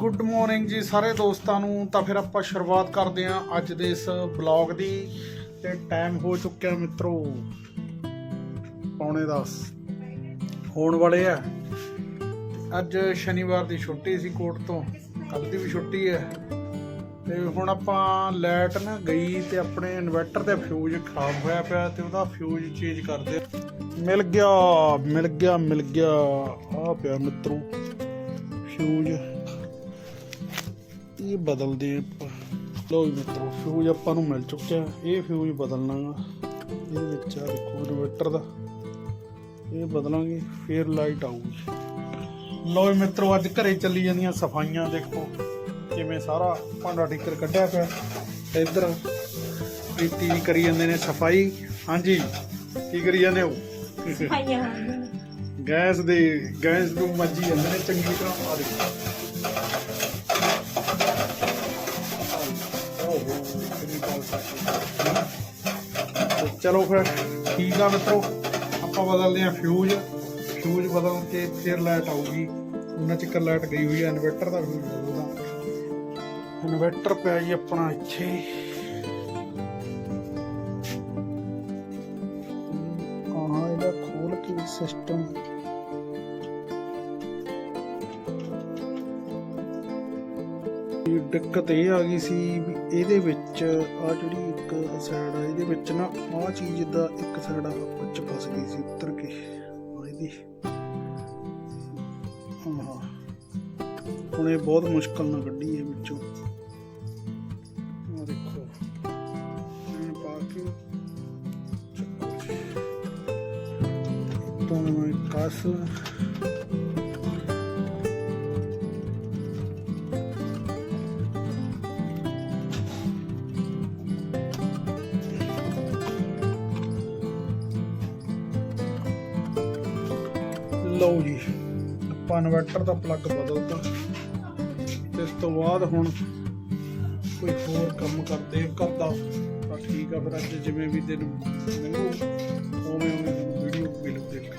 Good morning ਜੀ ਸਾਰੇ ਦੋਸਤਾਂ ਨੂੰ। ਤਾਂ ਫਿਰ ਆਪਾਂ ਸ਼ੁਰੂਆਤ ਕਰਦੇ ਹਾਂ ਅੱਜ ਦੇ ਇਸ ਬਲੌਗ ਦੀ। ਤੇ ਟਾਈਮ ਹੋ ਚੁੱਕਿਆ ਮਿੱਤਰੋ। ਪੌਣੇ 10 ਹੋਣ ਵਾਲੇ ਆ। ਅੱਜ ਸ਼ਨੀਵਾਰ ਦੀ ਛੁੱਟੀ ਸੀ ਕੋਰਟ ਤੋਂ। ਕੱਲ ਦੀ ਵੀ ਛੁੱਟੀ ਹੈ। ਤੇ ਹੁਣ ਆਪਾਂ ਲਾਈਟ ਨਾ ਗਈ ਤੇ ਆਪਣੇ ਇਨਵਰਟਰ ਦਾ ਫਿਊਜ਼ ਖਰਾਬ ਹੋਇਆ ਪਿਆ ਤੇ ਉਹਦਾ ਫਿਊਜ਼ ਚੇਂਜ ਕਰਦੇ ਮਿਲ ਗਿਆ ਮਿਲ ਗਿਆ ਮਿਲ ਗਿਆ। ਆ ਪਿਆ ਮਿੱਤਰੋ। ਫਿਊਜ਼ ਇਹ ਬਦਲਦੇ ਆਪਾਂ। ਲੋ ਜੀ ਮਿੱਤਰੋ ਫਿਊਜ਼ ਆਪਾਂ ਨੂੰ ਮਿਲ ਚੁੱਕਿਆ। ਇਹ ਫਿਊਜ਼ ਬਦਲਣਾ ਗਾ। ਇਹਦੇ ਵਿੱਚ ਆ ਦੇਖੋ ਇਨਵਰਟਰ ਦਾ। ਇਹ ਬਦਲਾਂਗੇ ਫੇਰ ਲਾਈਟ ਆਊਗੀ। ਲੋ ਜੀ ਮਿੱਤਰੋ ਅੱਜ ਘਰੇ ਚੱਲੀ ਜਾਂਦੀਆਂ ਸਫਾਈਆਂ ਦੇਖੋ। ਕਿਵੇਂ ਸਾਰਾ ਭਾਂਡਾ ਠੀਕਰ ਕੱਢਿਆ ਪਿਆ। ਇੱਧਰ ਪ੍ਰੀਤੀ ਜੀ ਕਰੀ ਜਾਂਦੇ ਨੇ ਸਫ਼ਾਈ। ਹਾਂਜੀ ਕੀ ਕਰੀ ਜਾਂਦੇ ਹੋ? ਸਫਾਈਆਂ। ਗੈਸ ਦੇ ਗੈਸ ਨੂੰ ਮੱਜੀ ਜਾਂਦੇ ਨੇ ਚੰਗੀ ਤਰ੍ਹਾਂ ਆ ਦੇਖੋ ਚਲੋ ਫਿਰ ਠੀਕ ਆ ਮਿੱਤਰੋ, ਆਪਾਂ ਬਦਲਦੇ ਆ ਫਿਊਜ਼ ਫਿਊਜ਼ ਬਦਲ ਕੇ ਫਿਰ ਲਾਈਟ ਆਊਗੀ। ਉਹਨਾਂ ਚਿਕਰ ਲਾਈਟ ਗਈ ਹੋਈ ਹੈ ਇਨਵਰਟਰ ਦਾ ਫਿਊਜ਼ ਉਹਦਾ। ਇਨਵਰਟਰ ਪਿਆ ਜੀ ਆਪਣਾ ਇੱਥੇ। ਕਹਾਂ ਇਹਦਾ? ਖੋਲ ਕੇ ਸਿਸਟਮ ਦਿੱਕਤ ਇਹ ਆ ਗਈ ਸੀ ਵੀ ਇਹਦੇ ਵਿੱਚ ਆ ਜਿਹੜੀ ਇੱਕ ਸਾਈਡ ਆ, ਇਹਦੇ ਵਿੱਚ ਨਾ ਆ ਚੀਜ਼ ਦਾ ਇੱਕ ਸਾਈਡ ਆ, ਵਿੱਚ ਫਸ ਗਈ ਸੀ, ਉੱਤਰ ਕੇ। ਆ ਇਹਦੀ ਹੁਣ ਇਹ ਬਹੁਤ ਮੁਸ਼ਕਲ ਨਾਲ ਕੱਢੀ ਹੈ ਵਿੱਚੋਂ। ਆ ਦੇਖੋ ਇਹ ਪਾ ਕੇ ਤੋਂ ਮੈਂ ਕਸ ਲਓ ਜੀ, ਆਪਾਂ ਇਨਵਰਟਰ ਦਾ ਪਲੱਗ ਬਦਲਤਾ। ਤੇ ਇਸ ਤੋਂ ਬਾਅਦ ਹੁਣ ਕੋਈ ਹੋਰ ਕੰਮ ਕਰਦੇ ਆ ਘਰ ਦਾ ਤਾਂ ਠੀਕ ਆ ਫਿਰ ਅੱਜ ਜਿਵੇਂ ਵੀ ਦਿਨ ਲੰਘੂ ਉਵੇਂ ਉਵੇਂ ਵੀਡੀਓ ਮਿਲੂ ਦੇਖ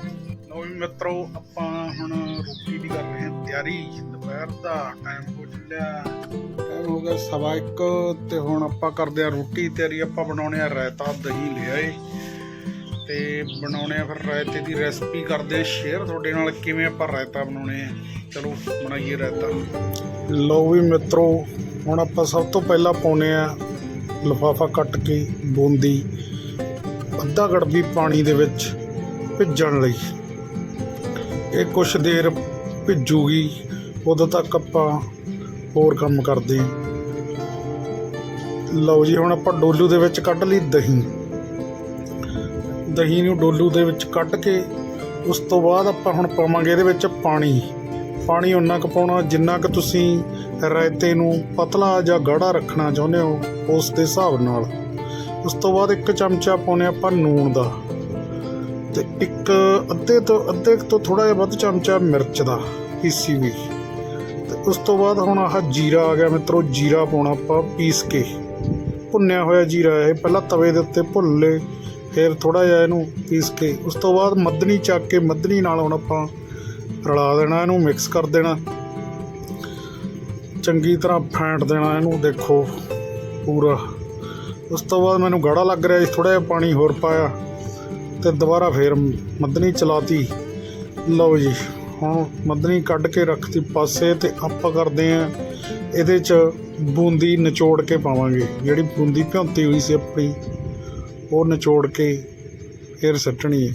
ਲਓ ਵੀ ਮਿੱਤਰੋ, ਆਪਾਂ ਹੁਣ ਰੋਟੀ ਦੀ ਕਰ ਰਹੇ ਹਾਂ ਤਿਆਰੀ। ਦੁਪਹਿਰ ਦਾ ਟਾਈਮ ਹੋ ਚੱਲਿਆ। ਟਾਈਮ ਹੋ ਗਿਆ ਸਵਾ ਇੱਕ ਤੇ ਹੁਣ ਆਪਾਂ ਕਰਦੇ ਆ ਰੋਟੀ ਤਿਆਰੀ। ਆਪਾਂ ਬਣਾਉਣੇ ਆ ਰਾਇਤਾ ਦਹੀਂ ਲਿਆਏ ਤੇ ਬਣਾਉਣੇ ਆ ਫਿਰ ਰਾਇਤੇ ਦੀ ਰੈਸਪੀ ਕਰਦੇ ਆ ਸ਼ੇਅਰ ਤੁਹਾਡੇ ਨਾਲ ਕਿਵੇਂ ਆਪਾਂ ਰਾਇਤਾ ਬਣਾਉਣੇ ਆ। ਚਲੋ ਬਣਾਈਏ ਰਾਇਤਾ। ਲਓ ਵੀ ਮਿੱਤਰੋ, ਹੁਣ ਆਪਾਂ ਸਭ ਤੋਂ ਪਹਿਲਾਂ ਪਾਉਨੇ ਆ ਲਫਾਫਾ ਕੱਟ ਕੇ ਬੂੰਦੀ, ਅੱਧਾ ਗੜਬੀ ਪਾਣੀ ਦੇ ਵਿੱਚ ਭਿੱਜਣ ਲਈ। ਇਹ ਕੁਛ ਦੇਰ ਭਿੱਜੂਗੀ, ਉਦੋਂ ਤੱਕ ਆਪਾਂ ਹੋਰ ਕੰਮ ਕਰਦੇ ਹਾਂ। ਲਓ ਜੀ, ਹੁਣ ਆਪਾਂ ਡੋਲੂ ਦੇ ਵਿੱਚ ਕੱਢ ਲਈ ਦਹੀਂ। ਦਹੀਂ ਨੂੰ ਡੋਲੂ ਦੇ ਵਿੱਚ ਕੱਢ ਕੇ ਉਸ ਤੋਂ ਬਾਅਦ ਆਪਾਂ ਹੁਣ ਪਾਵਾਂਗੇ ਇਹਦੇ ਵਿੱਚ ਪਾਣੀ। ਪਾਣੀ ਉਨਾ ਕੁ ਪਾਉਣਾ ਜਿੰਨਾ ਕੁ ਤੁਸੀਂ ਰਾਇਤੇ ਨੂੰ ਪਤਲਾ ਜਾਂ ਗਾੜਾ ਰੱਖਣਾ ਚਾਹੁੰਦੇ ਹੋ ਉਸ ਦੇ ਹਿਸਾਬ ਨਾਲ। ਉਸ ਤੋਂ ਬਾਅਦ ਇੱਕ ਚਮਚਾ ਪਾਉਨੇ ਆਪਾਂ ਨੂਣ ਦਾ। ਤੇ ਇੱਕ ਅੱਧੇ ਤੋਂ ਅੱਧੇ ਤੋਂ ਥੋੜਾ ਜਿਹਾ ਵੱਧ ਚਮਚਾ ਮਿਰਚ ਦਾ, ਪੀਸੀ ਵੀ। ਤੇ ਉਸ ਤੋਂ ਬਾਅਦ ਹੁਣ ਆਹ ਜੀਰਾ ਆ ਗਿਆ ਮਿੱਤਰੋ, ਜੀਰਾ ਪਾਉਣਾ ਆਪਾਂ ਪੀਸ ਕੇ। ਭੁੰਨਿਆ ਹੋਇਆ ਜੀਰਾ ਇਹ ਪਹਿਲਾਂ ਤਵੇ ਦੇ ਉੱਤੇ ਭੁੱਲ ਲੇ ਫਿਰ ਥੋੜਾ ਜਿਹਾ ਇਹਨੂੰ ਪੀਸ ਕੇ, ਉਸ ਤੋਂ ਬਾਅਦ ਮੱਧਨੀ ਚੱਕ ਕੇ ਮੱਧਨੀ ਨਾਲ ਹੁਣ ਆਪਾਂ ਰਲਾ ਦੇਣਾ ਇਹਨੂੰ ਮਿਕਸ ਕਰ ਦੇਣਾ। ਚੰਗੀ ਤਰ੍ਹਾਂ ਫੈਂਟ ਦੇਣਾ ਇਹਨੂੰ, ਦੇਖੋ ਪੂਰਾ। ਉਸ ਤੋਂ ਬਾਅਦ ਮੈਨੂੰ ਗਾੜਾ ਲੱਗ ਰਿਹਾ ਸੀ ਥੋੜਾ ਜਿਹਾ ਪਾਣੀ ਹੋਰ ਪਾਇਆ ਤੇ ਦੁਬਾਰਾ ਫੇਰ ਮੱਧਨੀ ਚਲਾਤੀ। ਲਓ ਜੀ, ਹੁਣ ਮੱਧਨੀ ਕੱਢ ਕੇ ਰੱਖਤੀ ਪਾਸੇ ਤੇ ਆਪਾਂ ਕਰਦੇ ਆਂ ਇਹਦੇ ਚ ਬੂੰਦੀ ਨਿਚੋੜ ਕੇ ਪਾਵਾਂਗੇ। ਜਿਹੜੀ ਬੂੰਦੀ ਭਿਉਂਤੀ ਹੋਈ ਸੀ ਆਪਣੀ। ਉਹ ਨਿਚੋੜ ਕੇ ਫਿਰ ਸੱਟਣੀ ਹੈ।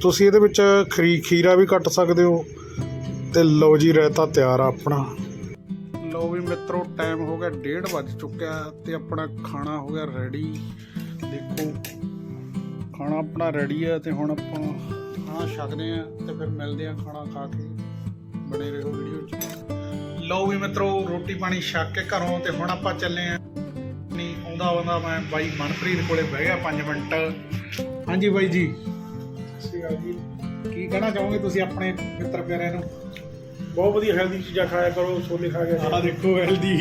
ਤੁਸੀਂ ਇਹਦੇ ਵਿੱਚ ਖਰੀ, ਖੀਰਾ ਵੀ ਕੱਟ ਸਕਦੇ ਹੋ ਤੇ ਲਓ ਜੀ ਰਾਇਤਾ ਤਿਆਰ ਆ ਆਪਣਾ। ਲਓ ਵੀ ਮਿੱਤਰੋ ਟਾਈਮ ਹੋ ਗਿਆ 1:30 ਵੱਜ ਚੁੱਕਿਆ ਤੇ ਆਪਣਾ ਖਾਣਾ ਹੋ ਗਿਆ ਰੈਡੀ ਦੇਖੋ, ਖਾਣਾ ਆਪਣਾ ਰੈਡੀ ਹੈ ਤੇ ਹੁਣ ਆਪਾਂ ਖਾਣਾ ਛਕਦੇ ਆ ਤੇ ਫਿਰ ਮਿਲਦੇ ਆ ਖਾਣਾ ਖਾ ਕੇ ਬਣੇ ਰਹੋ ਵੀਡੀਓ 'ਚ। ਲਓ ਵੀ ਮਿੱਤਰੋ, ਰੋਟੀ ਪਾਣੀ ਛਕ ਕੇ ਘਰੋਂ ਤੇ ਹੁਣ ਆਪਾਂ ਚੱਲੇ ਆ ਆਉਂਦਾ ਆਉਂਦਾ ਮੈਂ ਬਾਈ ਮਨਪ੍ਰੀਤ ਕੋਲੇ ਬਹਿ ਗਿਆ 5 ਮਿੰਟ। ਹਾਂਜੀ ਬਾਈ ਜੀ। ਸ੍ਰੀ ਅਕਾਲ ਜੀ ਕੀ ਕਹਿਣਾ ਚਾਹੋਗੇ ਤੁਸੀਂ ਆਪਣੇ ਮਿੱਤਰ ਪਿਆਰਿਆਂ ਨੂੰ? ਬਹੁਤ ਵਧੀਆ ਹੈਲਦੀ ਚੀਜ਼ਾਂ ਖਾਇਆ ਕਰੋ ਛੋਲੇ ਖਾ ਕੇ ਆਹ ਦੇਖੋ ਹੈਲਦੀ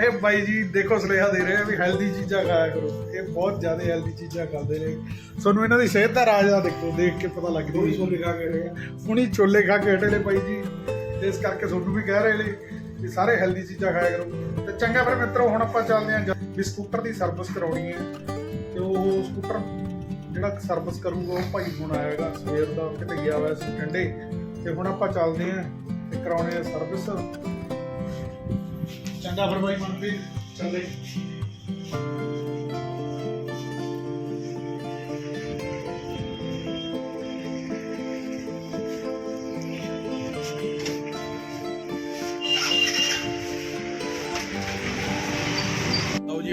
ਇਹ ਬਾਈ ਜੀ ਦੇਖੋ ਸੁਨੇਹਾ ਦੇ ਰਹੇ ਆ ਵੀ ਹੈਲਦੀ ਚੀਜ਼ਾਂ ਖਾਇਆ ਕਰੋ। ਇਹ ਬਹੁਤ ਜ਼ਿਆਦਾ ਹੈਲਦੀ ਚੀਜ਼ਾਂ ਖਾਂਦੇ ਨੇ। ਤੁਹਾਨੂੰ ਇਹਨਾਂ ਦੀ ਸਿਹਤ ਦਾ ਰਾਜ ਦਾ ਦੇਖੋ ਦੇਖ ਕੇ ਪਤਾ ਲੱਗਦਾ ਦੋਈ ਛੋਲੇ ਖਾ ਕੇ ਰਹੇ ਆ। ਹੁਣੀ ਛੋਲੇ ਖਾ ਕੇ ਹਟੇ ਨੇ ਬਾਈ ਜੀ। ਇਸ ਕਰਕੇ ਤੁਹਾਨੂੰ ਵੀ ਕਹਿ ਰਹੇ ਲਈ ਵੀ ਸਾਰੇ ਹੈਲਦੀ ਚੀਜ਼ਾਂ ਖਾਇਆ ਕਰੋ। ਤੇ ਚੰਗਾ ਫਿਰ ਮਿੱਤਰੋ, ਹੁਣ ਆਪਾਂ ਚੱਲਦੇ ਹਾਂ ਵੀ ਸਕੂਟਰ ਦੀ ਸਰਵਿਸ ਕਰਾਉਣੀ ਹੈ। ਤੇ ਉਹ ਸਕੂਟਰ ਜਿਹੜਾ ਸਰਵਿਸ ਕਰੂਗਾ, ਉਹ ਭਾਈ ਹੁਣ ਆਏਗਾ ਸਵੇਰ ਦਾ ਕਿਤੇ ਗਿਆ ਹੋਇਆ ਸੀ ਠੰਡੇ। ਤੇ ਹੁਣ ਆਪਾਂ ਚੱਲਦੇ ਹਾਂ ਤੇ ਕਰਾਉਣੇ ਆ ਸਰਵਿਸ ਚੰਗਾ ਫਿਰ ਬਾਈ ਮਨਪ੍ਰੀਤ ਚੱਲੇ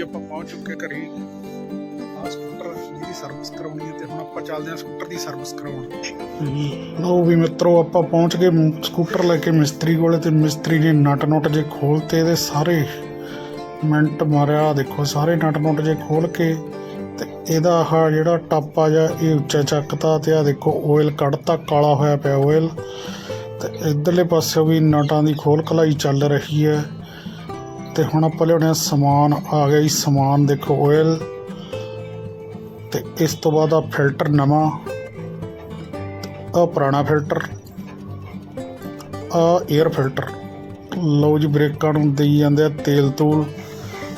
ਜੀ ਆਪਾਂ ਪਹੁੰਚ ਚੁੱਕੇ ਘਰੇ ਆ ਸਕੂਟਰ ਜਿਹਦੀ ਸਰਵਿਸ ਕਰਾਉਣੀ ਹੈ ਤੇ ਹੁਣ ਆਪਾਂ ਚੱਲਦੇ ਹਾਂ ਸਕੂਟਰ ਦੀ ਸਰਵਿਸ ਕਰਾਉਣ। ਲਓ ਵੀ ਮਿੱਤਰੋ, ਆਪਾਂ ਪਹੁੰਚ ਗਏ ਸਕੂਟਰ ਲੈ ਕੇ ਮਿਸਤਰੀ ਕੋਲੇ ਤੇ ਮਿਸਤਰੀ ਨੇ ਨਟ ਨੁੱਟ ਜੇ ਖੋਲਤੇ ਇਹਦੇ ਸਾਰੇ ਮਿੰਟ ਮਾਰਿਆ। ਦੇਖੋ, ਸਾਰੇ ਨਟ ਨੁੱਟ ਜੇ ਖੋਲ ਕੇ ਤੇ ਇਹਦਾ ਆਹ ਜਿਹੜਾ ਟਾਪਾ ਜਾਂ, ਇਹ ਉੱਚਾ ਚੱਕਤਾ ਤੇ ਆ ਦੇਖੋ ਆਇਲ ਕੱਢਤਾ, ਕਾਲਾ ਹੋਇਆ ਪਿਆ ਆਇਲ ਤੇ ਇਧਰਲੇ ਪਾਸੇ ਵੀ ਨਟਾਂ ਦੀ ਖੋਲ ਖਲਾਈ ਚੱਲ ਰਹੀ ਹੈ। ਤੇ ਹੁਣ ਆਪਾਂ ਲਿਆਉਣੇ ਸਮਾਨ। ਆ ਗਿਆ ਜੀ ਸਮਾਨ, ਦੇਖੋ ਆਇਲ ਤੇ ਇਸ ਤੋਂ ਬਾਅਦ ਆ ਫਿਲਟਰ ਨਵਾਂ। ਆ ਪੁਰਾਣਾ ਫਿਲਟਰ ਆ 에ਅਰ ਫਿਲਟਰ ਲਓ ਜੀ, ਬ੍ਰੇਕਾਂ ਨੂੰ ਦੇਈ ਜਾਂਦੇ ਆ ਤੇਲ ਤੂਲ।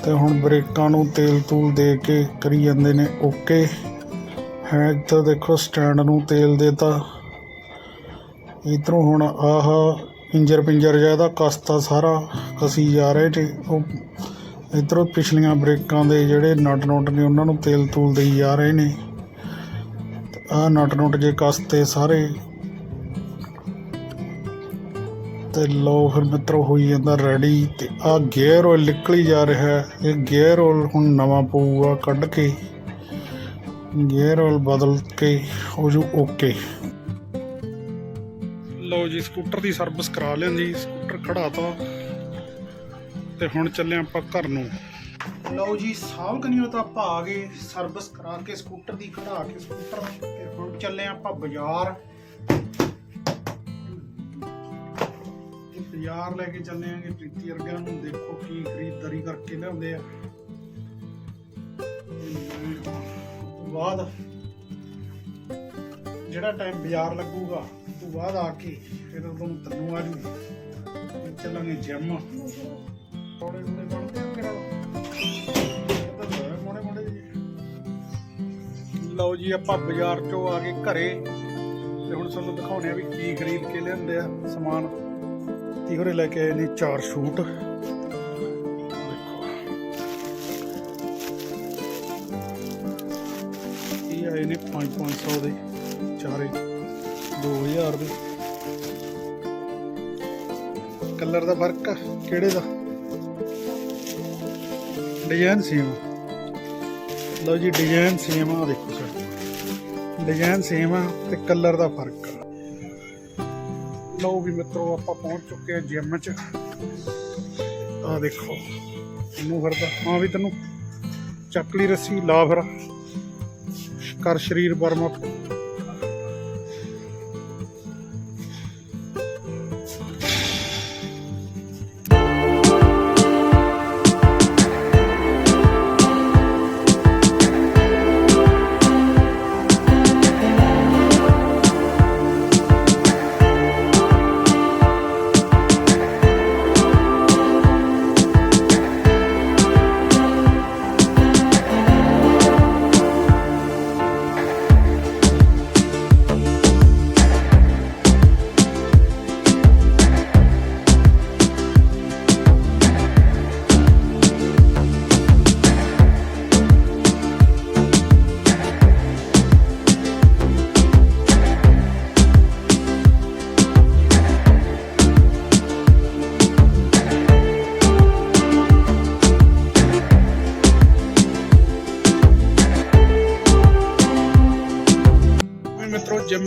ਤੇ ਹੁਣ ਬ੍ਰੇਕਾਂ ਨੂੰ ਤੇਲ ਤੂਲ ਦੇ ਕੇ ਕਰੀ ਜਾਂਦੇ ਨੇ ਓਕੇ ਹੈ, ਇੱਧਰ ਦੇਖੋ ਸਟੈਂਡ ਨੂੰ ਤੇਲ ਦੇਤਾ। ਇਧਰੋਂ ਹੁਣ ਆਹ ਇੰਜਰ ਪਿੰਜਰ ਜਿਹਾ ਇਹਦਾ ਕਸਤਾ ਸਾਰਾ, ਕਸੀ ਜਾ ਰਹੇ ਨੇ ਉਹ ਇਧਰੋਂ ਪਿਛਲੀਆਂ ਬ੍ਰੇਕਾਂ ਦੇ ਜਿਹੜੇ ਨਟ ਨੁੱਟ ਨੇ ਉਹਨਾਂ ਨੂੰ ਤੇਲ ਤੂਲ ਦੇਈ ਜਾ ਰਹੇ ਨੇ। ਆ ਨਟ ਨੁੱਟ ਜੇ ਕਸਤੇ ਸਾਰੇ। ਤੇ ਲੋ ਫਿਰ ਮਿੱਤਰੋ ਹੋਈ ਜਾਂਦਾ ਰੈਡੀ ਤੇ ਆ ਗੇਅਰ ਆਇਲ ਨਿਕਲੀ ਜਾ ਰਿਹਾ ਹੈ। ਇਹ ਗੇਅਰ ਆਇਲ ਹੁਣ ਨਵਾਂ ਪਊਗਾ ਕੱਢ ਕੇ। ਗੇਅਰ ਆਇਲ ਬਦਲ ਕੇ ਹੋ ਜੂ ਓਕੇ। ਲਓ ਜੀ, ਸਕੂਟਰ ਦੀ ਸਰਵਿਸ ਕਰਾ ਲੈਂਦੀ ਸਕੂਟਰ ਖੜਾਤਾ ਤੇ। ਹੁਣ ਚੱਲੇ ਆਪਾਂ ਘਰ ਨੂੰ ਲਓ ਜੀ ਸਾਲ ਕਨੀਓ ਤਾਂ ਆਪਾਂ ਆ ਗਏ ਸਰਵਿਸ ਕਰਾ ਕੇ, ਸਕੂਟਰ ਦੀ ਖੜਾ ਕੇ, ਸਕੂਟਰ ਤੇ ਹੁਣ ਚੱਲੇ ਆਪਾਂ ਬਾਜ਼ਾਰ। ਤੇ ਬਾਜ਼ਾਰ ਲੈ ਕੇ ਚੱਲੇ ਆਂਗੇ ਪ੍ਰੀਤੀ ਵਰਗਿਆਂ ਨੂੰ ਦੇਖੋ ਕੀ ਖਰੀਦਦਾਰੀ ਕਰਕੇ ਲਿਆਉਂਦੇ ਆ। ਤੋਂ ਬਾਅਦ ਜਿਹੜਾ ਟਾਈਮ ਬਾਜ਼ਾਰ ਲੱਗੂਗਾ ਬਾਅਦ ਆ ਕੇ ਫਿਰ ਤੁਹਾਨੂੰ ਤੈਨੂੰ ਆ ਜੂ ਚੱਲਾਂਗੇ ਜਿਮ ਥੋੜੇ ਥੋੜੇ ਬਣਦੇ ਆ ਮੇਰਾ ਲਓ ਜੀ ਆਪਾਂ ਬਾਜ਼ਾਰ ਚੋਂ ਆ ਕੇ ਘਰੇ। ਤੇ ਹੁਣ ਤੁਹਾਨੂੰ ਦਿਖਾਉਣੇ ਆ ਵੀ ਕੀ ਖਰੀਦ ਕੇ ਲਿਆਂਦੇ ਆ ਸਮਾਨ। ਤੀਹਰੇ ਲੈ ਕੇ ਆਏ ਨੇ ਚਾਰ ਸ਼ੂਟ। ਇਹ ਆਏ ਨੇ 5-500 ਦੇ ਚਾਰੇ। 2000 ਦੇ। ਕਲਰ ਦਾ ਫ਼ਰਕ ਆ, ਕਿਹੜੇ ਦਾ? ਡਿਜ਼ਾਈਨ ਸੇਮ ਲਓ ਜੀ, ਡਿਜ਼ਾਈਨ ਸੇਮ ਆ ਦੇਖੋ ਸਰ ਡਿਜ਼ਾਈਨ ਸੇਮ ਆ ਤੇ ਕਲਰ ਦਾ ਫ਼ਰਕ ਆ। ਲਓ ਵੀ ਮਿੱਤਰੋ, ਆਪਾਂ ਪਹੁੰਚ ਚੁੱਕੇ ਆ ਜਿਮ 'ਚ। ਆ ਦੇਖੋ, ਇਹਨੂੰ ਫਿਰਦਾ ਹਾਂ ਵੀ ਤੈਨੂੰ ਚੱਕਲੀ ਰੱਸੀ ਲਾ ਫਿਰ ਕਰ ਸਰੀਰ ਵਾਰਮ ਅਪ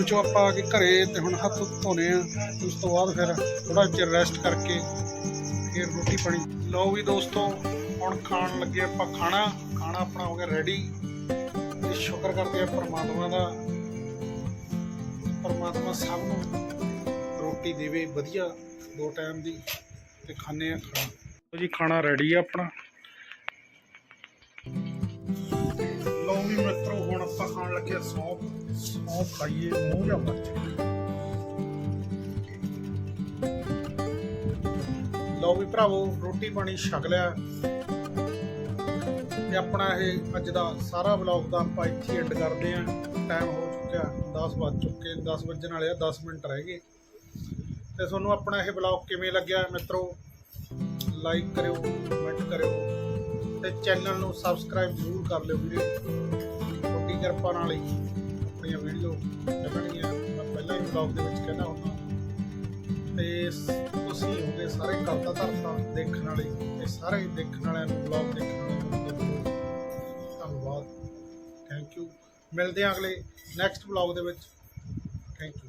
ਮਿੱਤਰੋ ਆਪਾਂ ਆ ਕੇ ਘਰੇ ਤੇ ਹੁਣ ਹੱਥ ਧੋਨੇ ਆ। ਉਸ ਤੋਂ ਬਾਅਦ ਫਿਰ ਥੋੜਾ ਚਿਰ ਰੈਸਟ ਕਰਕੇ ਫਿਰ ਰੋਟੀ ਪਾਣੀ। ਲਓ ਵੀ ਦੋਸਤੋ, ਹੁਣ ਖਾਣ ਲੱਗੇ ਆਪਾਂ ਖਾਣਾ। ਖਾਣਾ ਆਪਣਾ ਹੋ ਗਿਆ ਰੈਡੀ ਤੇ ਸ਼ੁਕਰ ਕਰਦੇ ਆ ਪਰਮਾਤਮਾ ਦਾ। ਪ੍ਰਮਾਤਮਾ ਸਭ ਨੂੰ ਰੋਟੀ ਦੇਵੇ ਵਧੀਆ, ਦੋ ਟਾਈਮ ਦੀ। ਤੇ ਖਾਣੇ ਆ ਖਾਣਾ। ਜੀ, ਖਾਣਾ ਰੈਡੀ ਆ ਆਪਣਾ। ਮਿੱਤਰੋ ਹੁਣ ਆਪਾਂ ਖਾਣ ਲੱਗੇ, ਸੌਂਫ ਸੌਂਫ ਖਾਈਏ, ਮੂੰਹ ਜਾਂ ਮਰ ਲਓ ਵੀ ਭਰਾਵੋ, ਰੋਟੀ ਪਾਣੀ ਛਕ ਲਿਆ। ਤੇ ਆਪਣਾ ਇਹ ਅੱਜ ਦਾ ਸਾਰਾ ਵਲੌਗ ਦਾ ਆਪਾਂ ਇੱਥੇ ਐਂਡ ਕਰਦੇ ਆਂ ਟਾਈਮ ਹੋ ਚੁੱਕਿਆ 10 ਵੱਜ ਚੁੱਕੇ 10 ਵੱਜਣ ਵਾਲੇ ਆ 10 ਮਿੰਟ ਰਹਿ ਗਏ। ਤੇ ਤੁਹਾਨੂੰ ਆਪਣਾ ਇਹ ਵਲੌਗ ਕਿਵੇਂ ਲੱਗਿਆ ਮਿੱਤਰੋ? ਲਾਈਕ ਕਰਿਓ ਕਮੈਂਟ ਕਰਿਓ। ਤੇ ਚੈਨਲ ਨੂੰ ਸਬਸਕ੍ਰਾਈਬ ਜ਼ਰੂਰ ਕਰ ਲਿਓ ਵੀਰੇ। ਕਿਰਪਾ ਨਾਲ ਹੀ ਆਪਣੀਆਂ ਵੀਡੀਓ ਚੱਲਣਗੀਆਂ ਮੈਂ ਪਹਿਲਾਂ ਹੀ ਵਲੌਗ ਦੇ ਵਿੱਚ ਕਹਿੰਦਾ ਹੁੰਦਾ। ਤੇ ਤੁਸੀਂ ਹੋਗੇ ਸਾਰੇ ਕਰਤਾ ਧਰਤਾ ਦੇਖਣ ਵਾਲੇ। ਤੇ ਸਾਰੇ ਦੇਖਣ ਵਾਲਿਆਂ ਨੂੰ ਵਲੌਗ ਦੇਖਣ ਵਾਲਿਆਂ ਨੂੰ ਧੰਨਵਾਦ। ਥੈਂਕ ਯੂ ਮਿਲਦੇ ਹਾਂ ਅਗਲੇ ਨੈਕਸਟ ਵਲੌਗ ਦੇ ਵਿੱਚ। Thank you